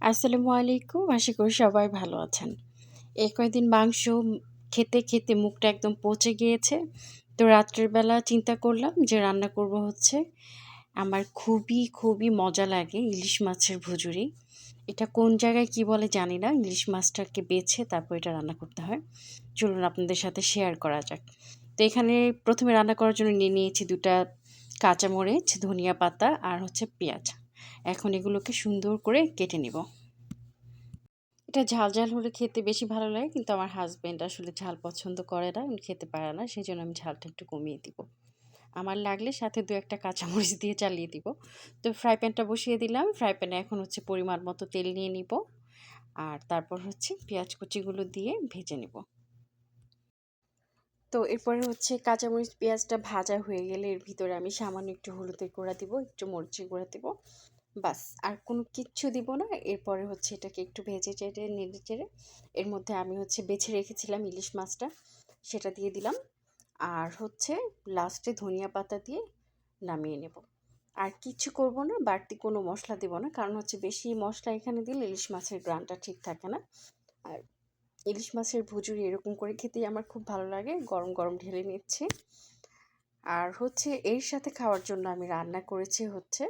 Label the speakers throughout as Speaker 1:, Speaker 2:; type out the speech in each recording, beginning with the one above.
Speaker 1: আসসালামু আলাইকুম। আশা করি সবাই ভালো আছেন। এই কয়েকদিন মাংস খেতে খেতে মুখটা একদম পচে গিয়েছে। তো রাত্রের বেলা চিন্তা করলাম যে রান্না করব হচ্ছে আমার খুবই খুবই মজা লাগে ইলিশ মাছের ভুজুরি। এটা কোন জায়গায় কি বলে জানি না। ইলিশ মাছটাকে বেছে তারপর এটা রান্না করতে হয়। চলুন আপনাদের সাথে শেয়ার করা যাক। তো এখানে প্রথমে রান্না করার জন্য নিয়ে নিয়েছি দুটা কাঁচামরিচ, ধনিয়া পাতা আর হচ্ছে পেঁয়াজ। এখন এগুলোকে সুন্দর করে কেটে নিব। এটা ঝাল ঝাল হলে খেতে বেশি ভালো লাগে, কিন্তু আমার হাজব্যান্ড আসলে ঝাল পছন্দ করে না খেতে পারে না সেই জন্য আমি ঝালটা একটু কমিয়ে দিব। আমার লাগলে সাথে দু একটা কাঁচামরিচ দিয়ে চালিয়ে দিব। তো ফ্রাই প্যানটা বসিয়ে দিলাম ফ্রাই প্যানে এখন হচ্ছে পরিমাণ মতো তেল নিয়ে নিব। আর তারপর হচ্ছে পেঁয়াজ কুচিগুলো দিয়ে ভেজে নেব। তো এরপরে হচ্ছে কাঁচামরিচ পেঁয়াজটা ভাজা হয়ে গেলে এর ভিতরে আমি সামান্য একটু হলুদের গুঁড়া দিব, একটু মরিচের গুঁড়া দিব। বাস, আর কোনো কিচ্ছু দিব না। এরপরে হচ্ছে এটাকে একটু ভেজে চেটে, নেড়ে চেড়ে, এর মধ্যে আমি হচ্ছে বেছে রেখেছিলাম ইলিশ মাছটা, সেটা দিয়ে দিলাম। আর হচ্ছে লাস্টে ধনিয়া পাতা দিয়ে নামিয়ে নেব। আর কিচ্ছু করব না, বাড়তি কোনো মশলা দেব না, কারণ হচ্ছে বেশি মশলা এখানে দিলে ইলিশ মাছের গ্রানটা ঠিক থাকে না। আর ইলিশ মাছের ভুজুরি এরকম করে খেতেই আমার খুব ভালো লাগে, গরম গরম ঢেলে নিচ্ছি। আর হচ্ছে এর সাথে খাওয়ার জন্য আমি রান্না করেছি হচ্ছে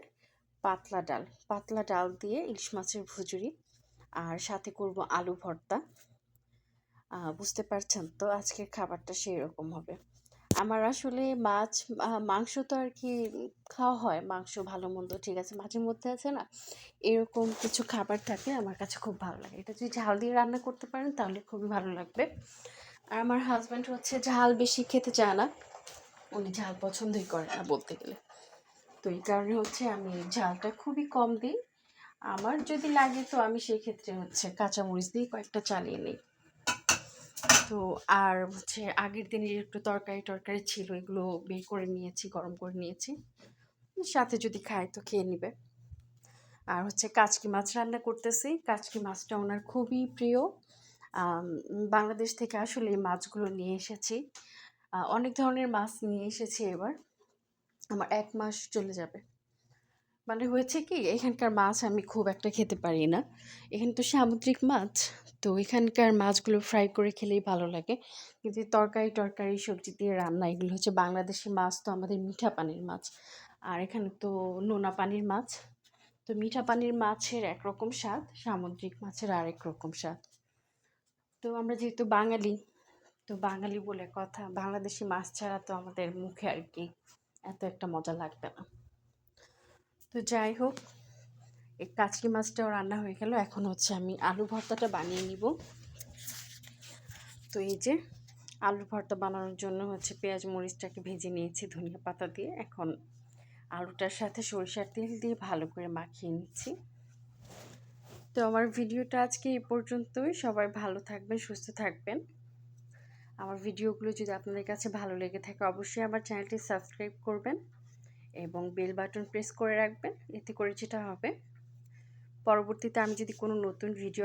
Speaker 1: পাতলা ডাল পাতলা ডাল দিয়ে ইলিশ মাছের ভুজুরি আর সাথে করব আলু ভর্তা। বুঝতে পারছেন তো? আজকের খাবারটা সেই রকম হবে। আমার আসলে মাছ মাংস তো আর কি খাওয়া হয়, মাংস ভালো মন্দ ঠিক আছে, মাঝে মধ্যে আছে না? এরকম কিছু খাবার থাকে আমার কাছে খুব ভালো লাগে। এটা যদি ঝাল দিয়ে রান্না করতে পারেন তাহলে খুবই ভালো লাগবে। আর আমার হাজব্যান্ড হচ্ছে ঝাল বেশি খেতে চায় না। উনি ঝাল পছন্দই করে না বলতে গেলে। তো এই কারণে হচ্ছে আমি ঝালটা খুবই কম দিই। আমার যদি লাগে তো আমি সেই ক্ষেত্রে হচ্ছে কাঁচামরিচ দিয়ে কয়েকটা চালিয়ে নিই। তো আর হচ্ছে আগের দিনের একটু তরকারি টরকারি ছিল, এগুলো বের করে নিয়েছি, গরম করে নিয়েছি। সাথে যদি খায় তো খেয়ে নিবে। আর হচ্ছে কাচকি মাছ রান্না করতেছি। কাচকি মাছটা ওনার খুবই প্রিয়। বাংলাদেশ থেকে আসলে এই মাছগুলো নিয়ে এসেছি। অনেক ধরনের মাছ নিয়ে এসেছি এবার। আমার এক মাস চলে যাবে। মানে হয়েছে কি, এখানকার মাছ আমি খুব একটা খেতে পারি না। এখানে তো সামুদ্রিক মাছ, তো এখানকার মাছগুলো ফ্রাই করে খেলেই ভালো লাগে। কিন্তু তরকারি টরকারি সবজি দিয়ে রান্না, এগুলো হচ্ছে বাংলাদেশি মাছ, তো আমাদের মিঠা পানির মাছ। আর এখানে তো নোনা পানির মাছ। তো মিঠা পানির মাছের একরকম স্বাদ, সামুদ্রিক মাছের আরেক রকম স্বাদ। তো আমরা যেহেতু বাঙালি, তো বাঙালি বলে কথা, বাংলাদেশি মাছ ছাড়া তো আমাদের মুখে আর কি এত একটা মজা লাগবে না। তো যাই হোক, এই কাচকি মাছটাও রান্না হয়ে গেল। এখন হচ্ছে আমি আলু ভর্তাটা বানিয়ে নিব। তো এই যে আলু ভর্তা বানানোর জন্য হচ্ছে পেঁয়াজ, মরিচটাকে ভেজে নিয়েছি ধনিয়া পাতা দিয়ে। এখন আলুটার সাথে সরিষার তেল দিয়ে ভালো করে মাখিয়ে নিচ্ছি। তো আমার ভিডিওটা আজকে এই পর্যন্তই। সবাই ভালো থাকবেন, সুস্থ থাকবেন। আমার ভিডিওগুলো যদি আপনাদের কাছে ভালো লেগে থাকে, অবশ্যই আমার চ্যানেলটি সাবস্ক্রাইব করবেন এবং বেল বাটন প্রেস করে রাখবেন। এতে করে যেটা হবে, পরবর্তীতে আমি যদি কোনো নতুন ভিডিও